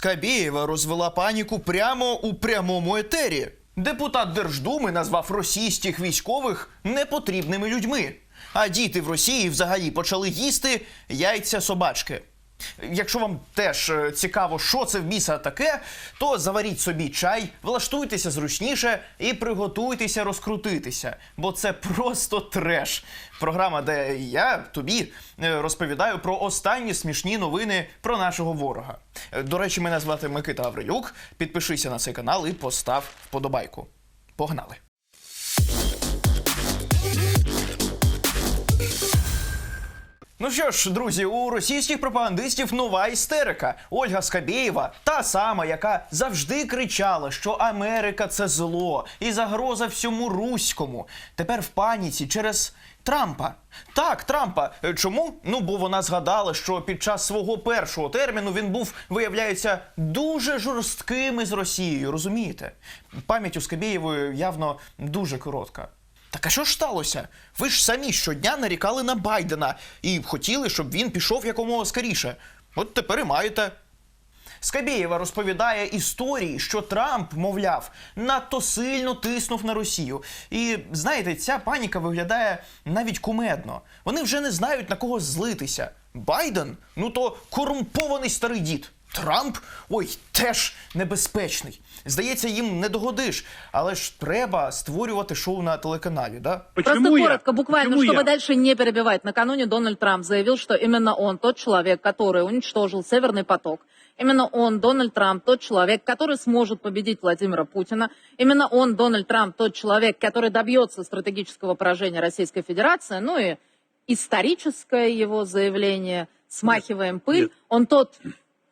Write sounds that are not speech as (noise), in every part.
Скабєєва розвела паніку прямо у прямому етері. Депутат Держдуми назвав російських військових непотрібними людьми. А діти в Росії взагалі почали їсти яйця собачки. Якщо вам теж е, цікаво, що це в біса таке, то заваріть собі чай, влаштуйтеся зручніше і приготуйтеся розкрутитися, бо це просто треш. Програма, де я тобі е, розповідаю про останні смішні новини про нашого ворога. Е, До речі, мене звати Микита Аврилюк. Підпишися на цей канал і постав вподобайку. Погнали! Ну що ж, друзі, у російських пропагандистів нова істерика. Ольга Скабєєва, та сама, яка завжди кричала, що Америка це зло і загроза всьому руському. Тепер в паніці через Трампа. Так, Трампа. Е, Чому? Ну, бо вона згадала, що під час свого першого терміну він був, виявляється, дуже жорстким із Росією. Розумієте? Пам'ять у Скабєєвої явно дуже коротка. Так а що ж сталося? Ви ж самі щодня нарікали на Байдена і хотіли, щоб він пішов якомога скоріше. От тепер і маєте. Скабєєва розповідає історії, що Трамп, мовляв, надто сильно тиснув на Росію. І знаєте, ця паніка виглядає навіть кумедно. Вони вже не знають на кого злитися. Байден ну то корумпований старий дід. Трамп ой, теж небезпечний. Здається, їм не догодиш, але ж треба створювати шоу на телеканалі, да? Просто Почему я? коротко, буквально, Почему чтобы я? дальше не перебивать. Накануне Дональд Трамп заявил, что именно он тот человек, который уничтожил Северный поток. Именно он, Дональд Трамп, тот человек, который сможет победить Владимира Путина. Именно он, Дональд Трамп, тот человек, который добьется стратегического поражения Российской Федерации. Ну и историческое его заявление, смахиваем пыль. Нет. Он тот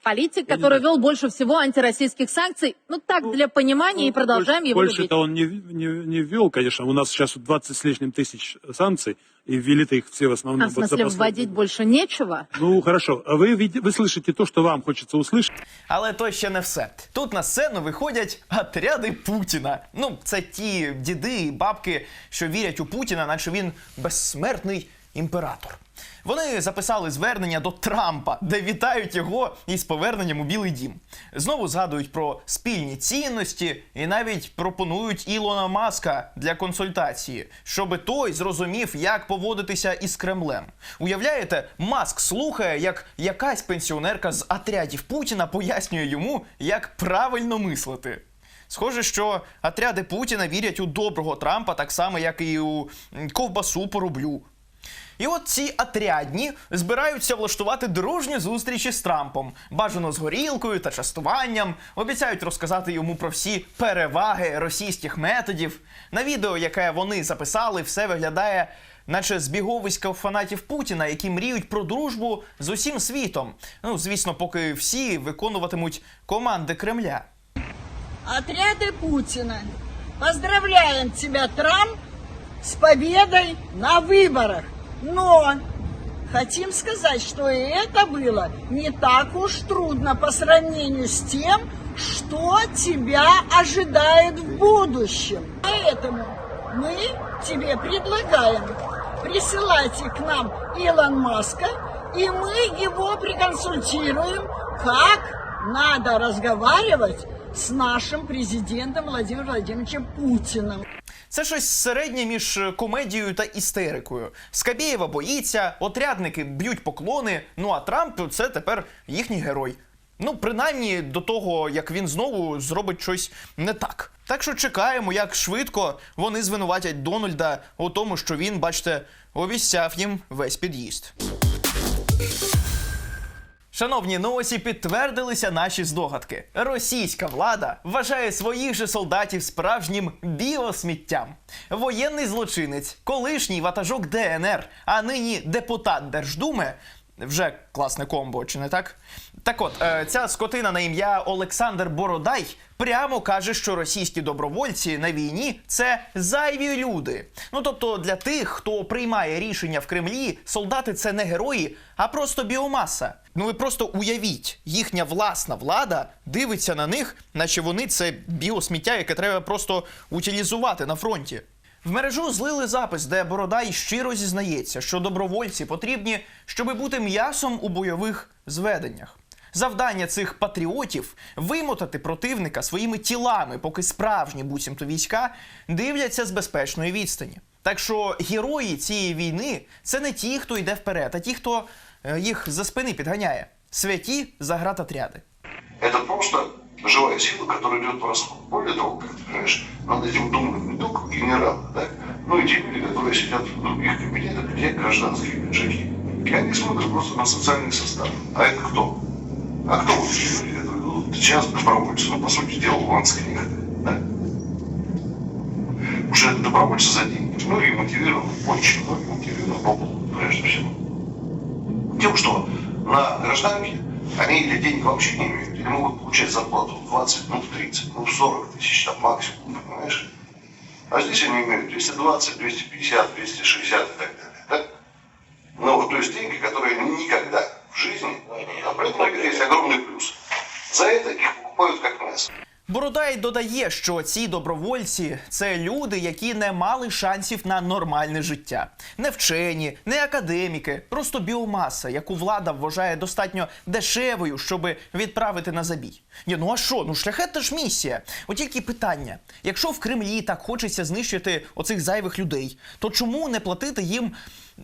политик, Я не который знаю. вел больше всего антироссийских санкций. Ну так, для понимания, и продолжаем его любить. Больше-то он не, не, не ввел, конечно. У нас сейчас 20 с лишним тысяч санкций, и ввели-то их все в основном. А в вот за смысле, последние вводить годы. больше нечего? Ну, хорошо. А вы, види- вы слышите то, что вам хочется услышать. Але то ще не все. Тут на сцену виходять отряди Путіна. Ну, це ті діди і бабки, що вірять у Путіна, наче він безсмертний імператор. Вони записали звернення до Трампа, де вітають його із поверненням у Білий Дім. Знову згадують про спільні цінності і навіть пропонують Ілона Маска для консультації, щоби той зрозумів, як поводитися із Кремлем. Уявляєте, Маск слухає, як якась пенсіонерка з отрядів Путіна пояснює йому, як правильно мислити. Схоже, що отряди Путіна вірять у доброго Трампа так само, як і у ковбасу по рублю. І от ці отрядні збираються влаштувати дружні зустрічі з Трампом, бажано з горілкою та частуванням, обіцяють розказати йому про всі переваги російських методів. На відео, яке вони записали, все виглядає. Наче збіговиська фанатів Путіна, які мріють про дружбу з усім світом. Ну, звісно, поки всі виконуватимуть команди Кремля. Отряды Путина. Поздравляем тебя, Трамп, с победой на выборах. Но хотим сказать, что и это было не так уж трудно по сравнению с тем, что тебя ожидает в будущем. Поэтому мы тебе предлагаем присылайте к нам Илон Маска, и мы его проконсультируем, как надо разговаривать с нашим президентом Владимиром Владимировичем Путиным. Це щось середнє між комедією та істерикою. Скабєєва боїться, отрядники б'ють поклони. Ну а Трамп це тепер їхній герой. Ну, принаймні до того, як він знову зробить щось не так. Так що чекаємо, як швидко вони звинуватять Дональда у тому, що він, бачите, обіцяв їм весь під'їзд. Шановні, ну ось і підтвердилися наші здогадки. Російська влада вважає своїх же солдатів справжнім біосміттям. Воєнний злочинець, колишній ватажок ДНР, а нині депутат Держдуми. Вже класне комбо, чи не так? Так от, е, ця скотина на ім'я Олександр Бородай прямо каже, що російські добровольці на війні це зайві люди. Ну тобто для тих, хто приймає рішення в Кремлі, солдати це не герої, а просто біомаса. Ну ви просто уявіть, їхня власна влада дивиться на них, наче вони це біосміття, яке треба просто утилізувати на фронті. В мережу злили запис, де Бородай щиро зізнається, що добровольці потрібні, щоби бути м'ясом у бойових зведеннях. Завдання цих патріотів вимотати противника своїми тілами, поки справжні буцімто війська дивляться з безпечної відстані. Так що герої цієї війни це не ті, хто йде вперед, а ті, хто е, їх за спини підганяє. Святі загратотряди. Это просто живая сила, которая идет по расходу. Более того, как ты понимаешь, над этим думают не только генералы, да, но и те люди, которые сидят в других кабинетах, где гражданские бюджеты. И они смотрят просто на социальный состав. А это кто? А кто вот эти люди, которые идут сейчас добровольцы? Ну, по сути дела, луганская да? Уже добровольцы за деньги. Ну и мотивированы, очень многие мотивированы прежде всего. Тем, что на гражданке они или денег вообще не имеют, или могут получать зарплату в 20, ну в 30, ну в 40 тысяч там максимум, понимаешь? А здесь они имеют 220, 250, 260 и так далее, да? Ну вот, то есть деньги, которые никогда в жизни, а при этом есть огромный плюс. За это их покупают как мясо. Бородай додає, що ці добровольці це люди, які не мали шансів на нормальне життя. Не вчені, не академіки, просто біомаса, яку влада вважає достатньо дешевою, щоб відправити на забій. Ні, ну а що? Ну шляхетна ж місія. От тільки питання: якщо в Кремлі так хочеться знищити оцих зайвих людей, то чому не платити їм,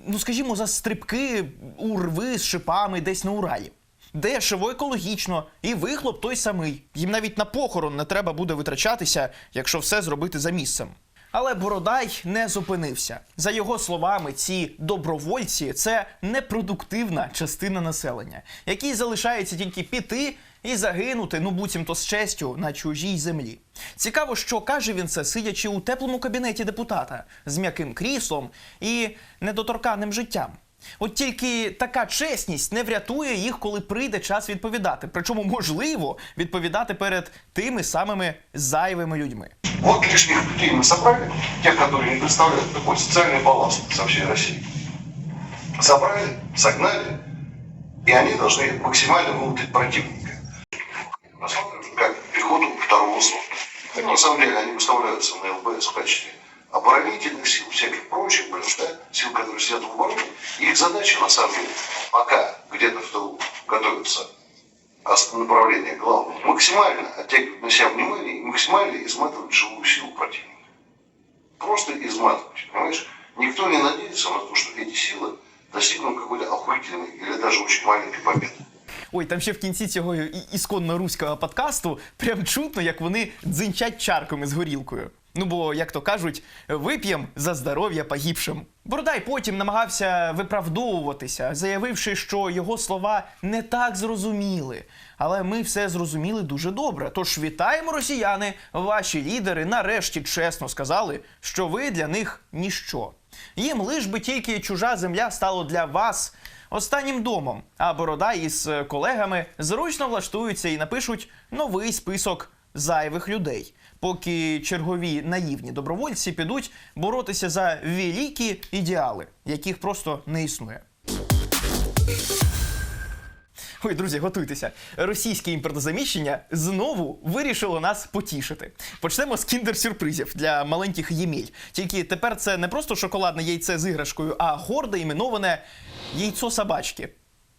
ну скажімо, за стрибки у рви з шипами десь на Уралі? Дешево, екологічно, і вихлоп той самий. Їм навіть на похорон не треба буде витрачатися, якщо все зробити за місцем. Але Бородай не зупинився. За його словами, ці добровольці це непродуктивна частина населення, якій залишається тільки піти і загинути, ну буцімто з честю на чужій землі. Цікаво, що каже він це, сидячи у теплому кабінеті депутата з м'яким кріслом і недоторканним життям. От тільки така чесність не врятує їх, коли прийде час відповідати. Причому можливо відповідати перед тими самими зайвими людьми. Вот лишних людей мы собрали, тех, которые не представляют такой социальный баланс со всей России. Собрали, согнали, и они должны максимально вымотать противника. Рассматриваем как пехоту второго сорта. На самом деле они выставляются на ЛБС в качестве оборонительных сил, всяких прочих, блин, да, сил, которые сидят в обороне. Их задача, на самом деле, пока где-то в тылу готовится ос- направление главное, максимально оттягивать на себя внимание и максимально изматывать живую силу противника. Просто изматывать, понимаешь? Никто не надеется на то, что эти силы достигнут какой-то охуительной или даже очень маленькой победы. Ой, там ще в кінці цього і- ісконно руського подкасту прям чутно, як вони дзинчать чарками з горілкою. Ну бо, як то кажуть, вип'єм за здоров'я погибшим. Бородай потім намагався виправдовуватися, заявивши, що його слова не так зрозуміли. Але ми все зрозуміли дуже добре. Тож вітаємо, росіяни! Ваші лідери нарешті чесно сказали, що ви для них ніщо. Їм лиш би тільки чужа земля стала для вас останнім домом. А Бородай із колегами зручно влаштуються і напишуть новий список зайвих людей, поки чергові наївні добровольці підуть боротися за великі ідеали, яких просто не існує. Ой, друзі, готуйтеся. Російське імпортозаміщення знову вирішило нас потішити. Почнемо з кіндер-сюрпризів для маленьких єміль. Тільки тепер це не просто шоколадне яйце з іграшкою, а гордо іменоване яйцо собачки.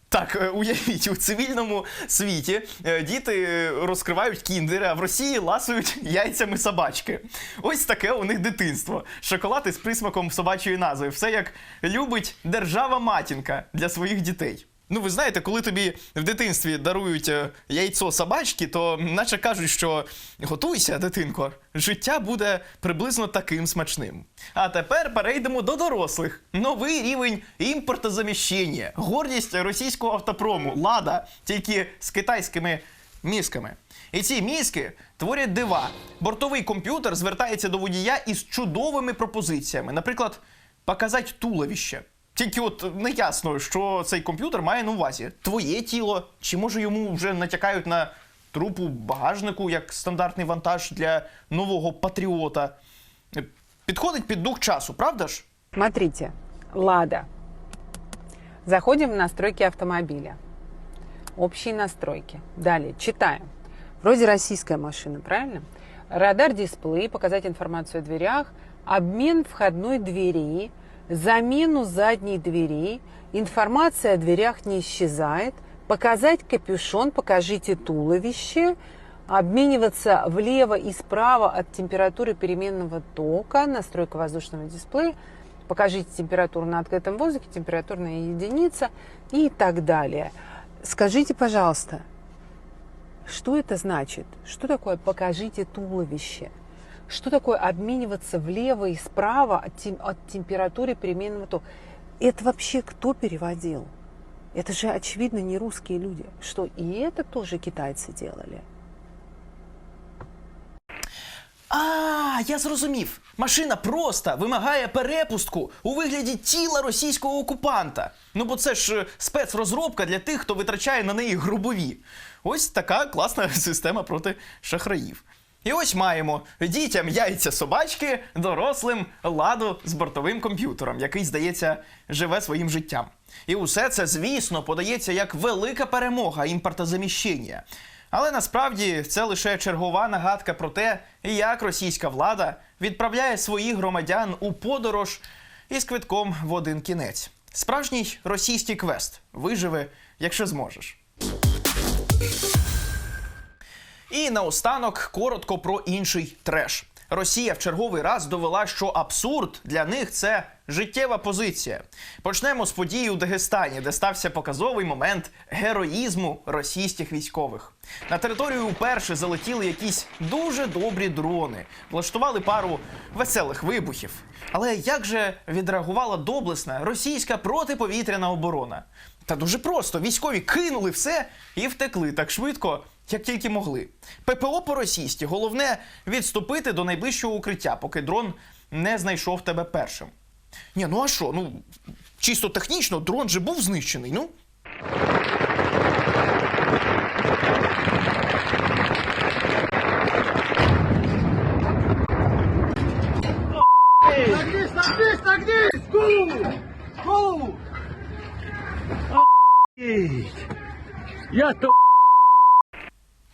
Так, е, уявіть, у цивільному світі е, діти е, розкривають кіндери, а в Росії ласують (laughs) яйцями собачки. Ось таке у них дитинство. Шоколад із присмаком собачої назви. Все як любить держава-матінка для своїх дітей. Ну, ви знаєте, коли тобі в дитинстві дарують е, яйцо собачки, то наче кажуть, що готуйся, дитинко, життя буде приблизно таким смачним. А тепер перейдемо до дорослих. Новий рівень імпортозаміщення. Гордість російського автопрому Лада, тільки з китайськими мізками. І ці мізки творять дива. Бортовий комп'ютер звертається до водія із чудовими пропозиціями. Наприклад, показати туловище. Тільки от не ясно, що цей комп'ютер має на увазі. Твоє тіло, чи може йому вже натякають на трупу багажнику як стандартний вантаж для нового патріота. Підходить під дух часу, правда ж? Смотрите, Лада. Заходим в настройки автомобиля. Общие настройки. Далее, читаем. Вроде российская машина, правильно? Радар дисплей, показать информацию о дверях, обмен входной двери, замену задней двери, информация о дверях не исчезает, Показать капюшон, покажите туловище, обмениваться влево и справа от температуры переменного тока, настройка воздушного дисплея, покажите температуру на открытом воздухе, температурная единица и так далее. Скажите, пожалуйста, что это значит? Что такое покажите туловище? Что такое обмениваться влево и справа от, тем- от температуры переменного тока? Это вообще кто переводил? Это же, очевидно, не русские люди. Что и это тоже китайцы делали. А, я зрозумів. Машина просто вимагає перепустку у вигляді тіла російського окупанта. Ну бо це ж е, спецрозробка для тих, хто витрачає на неї грубові. Ось така класна система (laughs) проти шахраїв. І ось маємо дітям яйця собачки, дорослим ладу з бортовим комп'ютером, який, здається, живе своїм життям. І усе це, звісно, подається як велика перемога імпортозаміщення. Але насправді це лише чергова нагадка про те, як російська влада відправляє своїх громадян у подорож із квитком в один кінець. Справжній російський квест виживи, якщо зможеш. І наостанок коротко про інший треш. Росія в черговий раз довела, що абсурд для них це життєва позиція. Почнемо з події у Дагестані, де стався показовий момент героїзму російських військових. На територію вперше залетіли якісь дуже добрі дрони, влаштували пару веселих вибухів. Але як же відреагувала доблесна російська протиповітряна оборона? Та дуже просто військові кинули все і втекли так швидко, як тільки могли. ППО по-російськи головне відступити до найближчого укриття, поки дрон не знайшов тебе першим. Ні, ну а що? Ну чисто технічно дрон же був знищений. Ну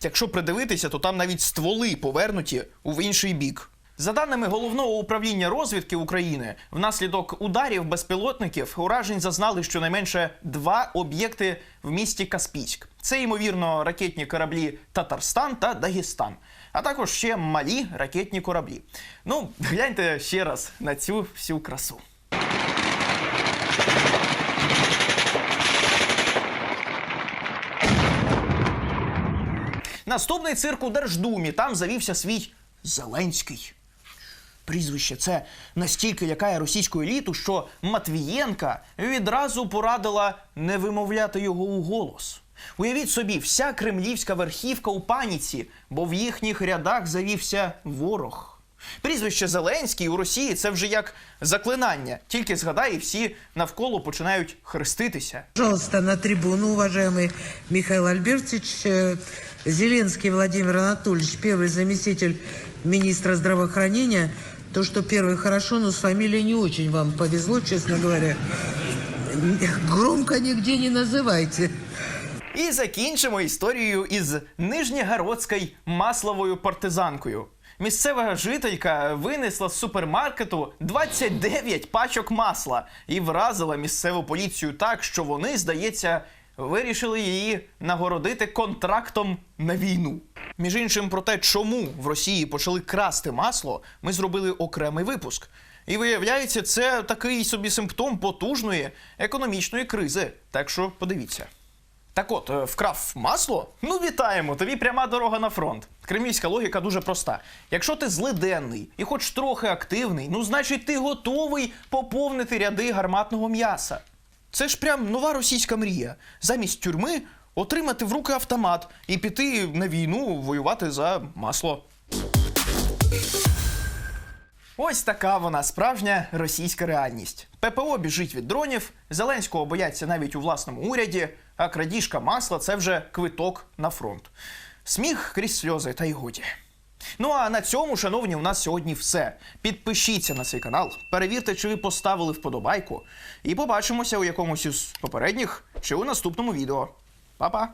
Якщо придивитися, то там навіть стволи повернуті в інший бік. За даними головного управління розвідки України, внаслідок ударів безпілотників уражень зазнали щонайменше два об'єкти в місті Каспійськ. Це ймовірно ракетні кораблі Татарстан та Дагестан, а також ще малі ракетні кораблі. Ну, гляньте ще раз на цю всю красу. Наступний цирк у Держдумі. Там завівся свій Зеленський. Прізвище це настільки лякає російську еліту, що Матвієнка відразу порадила не вимовляти його у голос. Уявіть собі, вся кремлівська верхівка у паніці, бо в їхніх рядах завівся ворог. Прізвище Зеленський у Росії це вже як заклинання. Тільки згадай, і всі навколо починають хреститися. Пожалуйста, на трибуну, уважаемый Михаил Альбертович. Э, Зеленский Владимир Анатольевич, первый заместитель министра здравоохранения. То, что первый хорошо, но с фамилией не очень вам повезло, честно говоря. Громко нигде не называйте. І закінчимо історією із Нижньогородською масловою партизанкою. Місцева жителька винесла з супермаркету 29 пачок масла і вразила місцеву поліцію так, що вони, здається, вирішили її нагородити контрактом на війну. Між іншим, про те, чому в Росії почали красти масло, ми зробили окремий випуск. І виявляється, це такий собі симптом потужної економічної кризи. Так що подивіться. Так от, е, вкрав масло? Ну вітаємо! Тобі пряма дорога на фронт. Кремлівська логіка дуже проста. Якщо ти злиденний і хоч трохи активний, ну значить ти готовий поповнити ряди гарматного м'яса. Це ж прям нова російська мрія. Замість тюрми отримати в руки автомат і піти на війну воювати за масло. Ось така вона справжня російська реальність. ППО біжить від дронів, Зеленського бояться навіть у власному уряді, а крадіжка масла це вже квиток на фронт. Сміх крізь сльози та й годі. Ну а на цьому, шановні, у нас сьогодні все. Підпишіться на цей канал, перевірте, чи ви поставили вподобайку, і побачимося у якомусь із попередніх чи у наступному відео. Па-па!